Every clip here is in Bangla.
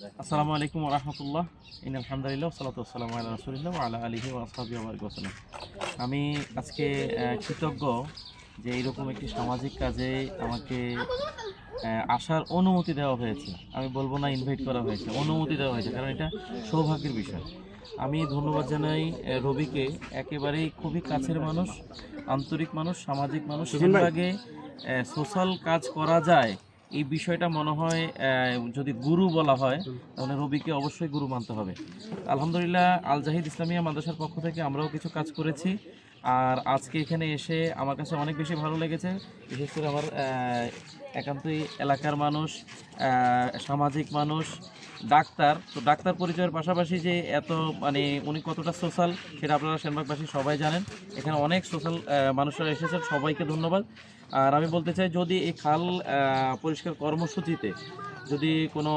আসসালামু আলাইকুম রহমতুল্লাহ ইন আলহামদুলিল্লাহ সালাতাম আল্লাহ রসুলিল্লাহ আল্লাহ আলহি ওয়াসাবি ওসালাম আমি আজকে কৃতজ্ঞ যে এইরকম একটি সামাজিক কাজে আমাকে আসার অনুমতি দেওয়া হয়েছে। আমি বলব না ইনভাইট করা হয়েছে অনুমতি দেওয়া হয়েছে কারণ এটা সৌভাগ্যের বিষয়। আমি ধন্যবাদ জানাই রবিকে। একেবারেই খুবই কাছের মানুষ আন্তরিক মানুষ সামাজিক মানুষ। সেভাগে সোশ্যাল কাজ করা যায়। এই বিষয়টা মনে হয় যদি গুরু বলা হয়, তাহলে রবিকে অবশ্যই গুরু মানতে হবে। আলহামদুলিল্লাহ, আল জাহিদ ইসলামিয়া মাদ্রাসার পক্ষ থেকে আমরাও কিছু কাজ করেছি। আর আজকে এখানে এসে আমার কাছে অনেক বেশি ভালো লেগেছে। বিশেষ করে আমার একান্তই এলাকার মানুষ সামাজিক মানুষ, ডাক্তার। তো ডাক্তার পরিচয়ের পাশাপাশি যে এত মানে উনি কতটা সোশ্যাল সেটা আপনারা সেনবাগবাসী সবাই জানেন। এখানে অনেক সোশ্যাল মানুষরা এসেছেন, সবাইকে ধন্যবাদ। আর আমি বলতে চাই, যদি এই খাল পরিষ্কার কর্মসূচিতে যদি কোনো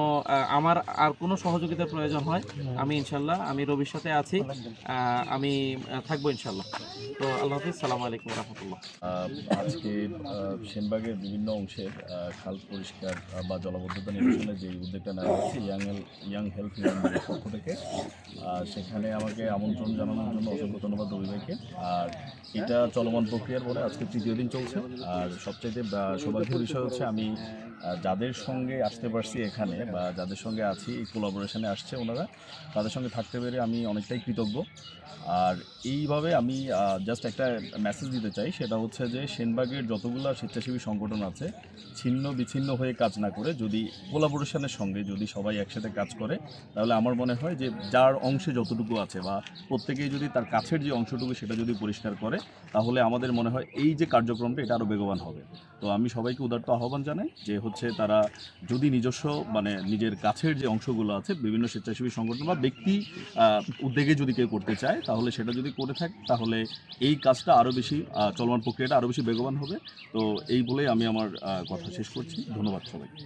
আমার আর কোনো সহযোগিতার প্রয়োজন হয়, আমি ইনশাল্লাহ, আমি রবির সাথে আছি আমি থাকব ইনশাল্লাহ। তো আল্লাহ হাফিজ, সালাম আলাইকুম রহমতুল্লাহ। আজকে সেনবাগের বিভিন্ন অংশের খাল পরিষ্কার বা জলবদ্ধতা নিরসনের যে উদ্যোগটা নেওয়া হয়েছে ইয়াং ইয়াং হেলথ মিশনের পক্ষ থেকে সেখানে আমাকে আমন্ত্রণ জানানোর জন্য অসংখ্য ধন্যবাদ রবি ভাইকে আর এটা চলমান প্রক্রিয়ার পরে আজকে তৃতীয় দিন চলছে। আর সবচাইতে সৌভাগ্যের বিষয় হচ্ছে আমি যাদের সঙ্গে আসতে পারছি এখানে বা যাদের সঙ্গে আছি, এই কোলাবোরেশনে আসছে ওনারা, তাদের সঙ্গে থাকতে পেরে আমি অনেকটাই কৃতজ্ঞ। আর এইভাবে আমি জাস্ট একটা মেসেজ দিতে চাই, সেটা হচ্ছে যে সেনবাগের যতগুলো স্বেচ্ছাসেবী সংগঠন আছে, ছিন্ন বিচ্ছিন্ন হয়ে কাজ না করে, যদি কোলাবোরেশনের সঙ্গে যদি সবাই একসাথে কাজ করে, তাহলে আমার মনে হয় যে যার অংশে যতটুকু আছে বা প্রত্যেকেই যদি তার কাছের যে অংশটুকু সেটা যদি পরিষ্কার করে, তাহলে আমাদের মনে হয় এই যে কার্যক্রমটা এটা আরও বেগবান হবে। তো আমি সবাইকে উদারত আহ্বান জানাই যে হচ্ছে তারা যদি নিজস্ব মানে নিজের কাছের যে অংশগুলো আছে, বিভিন্ন স্বেচ্ছাসেবী সংগঠন বা ব্যক্তি উদ্যোগে যদি কেউ করতে চায়, তাহলে সেটা যদি করে থাকে, তাহলে এই কাজটা আরও বেশি চলমান প্রক্রিয়াটা আরও বেশি বেগবান হবে। তো এই বলেই আমি আমার কথা শেষ করছি। ধন্যবাদ সবাইকে।